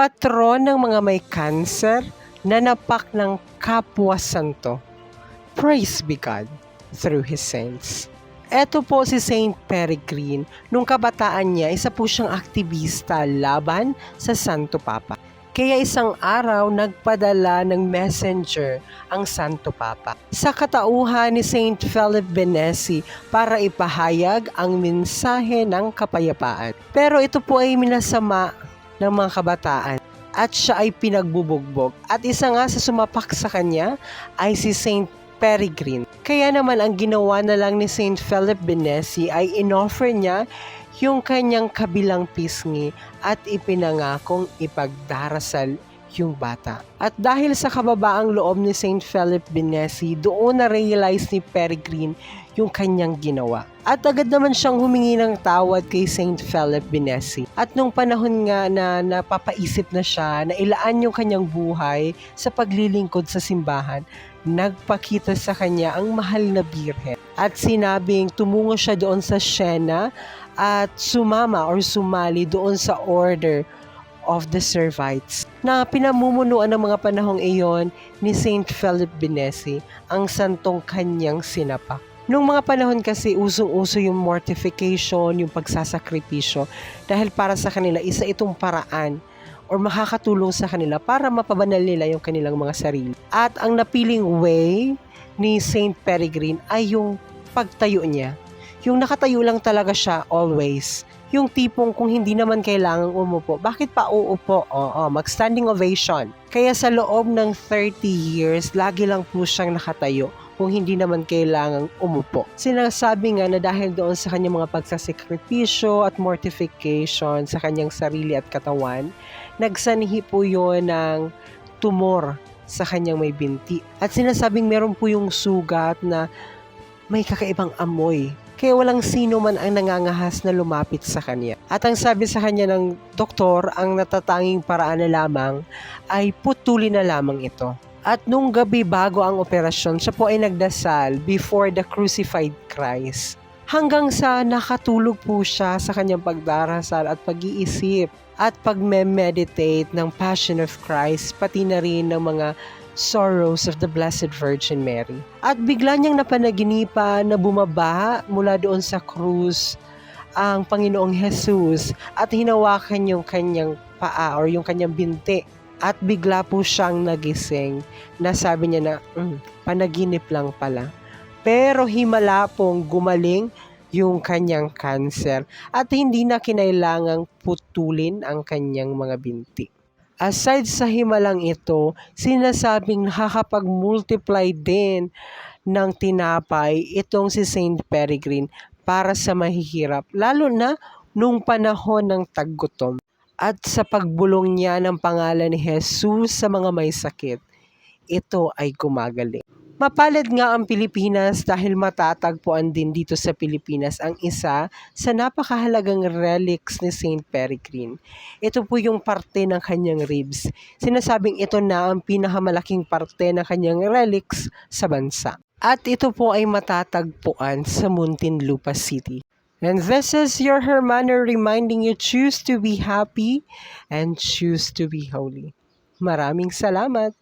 patron ng mga may cancer, nanapak ng kapwa santo. Praise be God through His saints. Eto po si Saint Peregrine. Nung kabataan niya, isa po siyang aktivista laban sa Santo Papa. Kaya isang araw, nagpadala ng messenger ang Santo Papa sa katauhan ni Saint Philip Benesi para ipahayag ang mensahe ng kapayapaan. Pero ito po ay minasama ng mga kabataan at siya ay pinagbubugbog. At isa nga sa sumapak sa kanya ay si Saint Peregrine. Kaya naman ang ginawa na lang ni Saint Philip Benesi ay inoffer niya yung kanyang kabilang pisngi at ipinangakong ipagdarasal yung bata. At dahil sa kababaang loob ni Saint Philip Benesi, doon na-realize ni Peregrine yung kanyang ginawa. At agad naman siyang humingi ng tawad kay Saint Philip Benesi. At nung panahon nga na napapaisip na siya na ilaan yung kanyang buhay sa paglilingkod sa simbahan, nagpakita sa kanya ang mahal na birhen. At sinabing tumungo siya doon sa Siena at sumama or sumali doon sa order of the Servites na pinamumunuan ng mga panahong iyon ni Saint Philip Benesi, ang santong kanyang sinapak. Nung mga panahon kasi usong-uso yung mortification, yung pagsasakripisyo dahil para sa kanila isa itong paraan or makakatulong sa kanila para mapabanal nila yung kanilang mga sarili. At ang napiling way ni Saint Peregrine ay yung pagtayo niya. Yung nakatayo lang talaga siya always. Yung tipong kung hindi naman kailangang umupo, bakit pa uupo? Oo, mag-standing ovation. Kaya sa loob ng 30 years, lagi lang po siyang nakatayo kung hindi naman kailangang umupo. Sinasabi nga na dahil doon sa kanyang mga pagsasakripisyo at mortification sa kanyang sarili at katawan, nagsanhi po yon ng tumor sa kanyang may binti. At sinasabing meron po yung sugat na may kakaibang amoy. Kaya walang sino man ang nangangahas na lumapit sa kanya. At ang sabi sa kanya ng doktor, ang natatanging paraan na lamang ay putulin na lamang ito. At nung gabi bago ang operasyon, siya po ay nagdasal before the crucified Christ. Hanggang sa nakatulog po siya sa kanyang pagdarasal at pag-iisip at pag-meditate ng Passion of Christ, pati na rin ng mga sorrows of the Blessed Virgin Mary. At bigla niyang napanaginipan na bumaba mula doon sa krus ang Panginoong Jesus at hinawakan yung kanyang paa or yung kanyang binti at bigla po siyang nagising na sabi niya na mm, panaginip lang pala. Pero himala pong gumaling yung kanyang cancer at hindi na kinailangang putulin ang kanyang mga binti. Aside sa himalang ito, sinasabing nakakapag-multiply din ng tinapay itong si Saint Peregrine para sa mahihirap, lalo na nung panahon ng taggutom at sa pagbulong niya ng pangalan ni Jesus sa mga may sakit, ito ay gumagaling. Mapalad nga ang Pilipinas dahil matatagpuan din dito sa Pilipinas ang isa sa napakahalagang relics ni Saint Peregrine. Ito po yung parte ng kanyang ribs. Sinasabing ito na ang pinakamalaking parte ng kanyang relics sa bansa. At ito po ay matatagpuan sa Muntinlupa City. And this is your Hermano reminding you choose to be happy and choose to be holy. Maraming salamat!